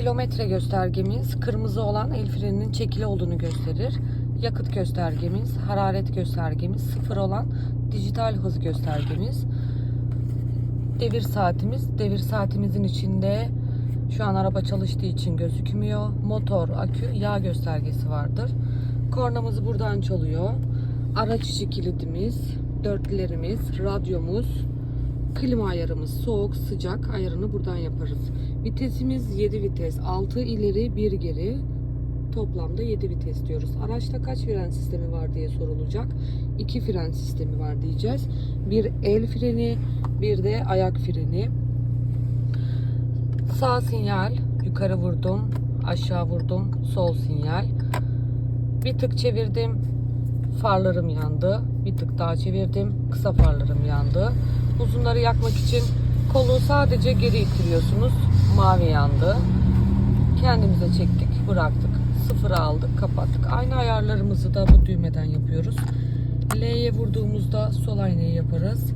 Kilometre göstergemiz kırmızı olan el freninin çekili olduğunu gösterir. Yakıt göstergemiz, hararet göstergemiz, sıfır olan dijital hız göstergemiz. Devir saatimiz, devir saatimizin içinde şu an araba çalıştığı için gözükmüyor. Motor, akü, yağ göstergesi vardır. Kornamız buradan çalıyor. Araç içi kilidimiz, dörtlerimiz, radyomuz, klima ayarımız soğuk sıcak ayarını buradan yaparız. Vitesimiz 7 vites. 6 ileri 1 geri. Toplamda 7 vites diyoruz. Araçta kaç fren sistemi var diye sorulacak. 2 fren sistemi var diyeceğiz. Bir el freni, bir de ayak freni. Sağ sinyal, yukarı vurdum, aşağı vurdum, sol sinyal. Bir tık çevirdim, farlarım yandı. Bir tık daha çevirdim, kısa farlarım yandı. Uzunları yakmak için kolu sadece geri ittiriyorsunuz. Mavi yandı. Kendimize çektik, bıraktık. Sıfıra aldık, kapattık. Aynı ayarlarımızı da bu düğmeden yapıyoruz. L'ye vurduğumuzda sol aynayı yaparız.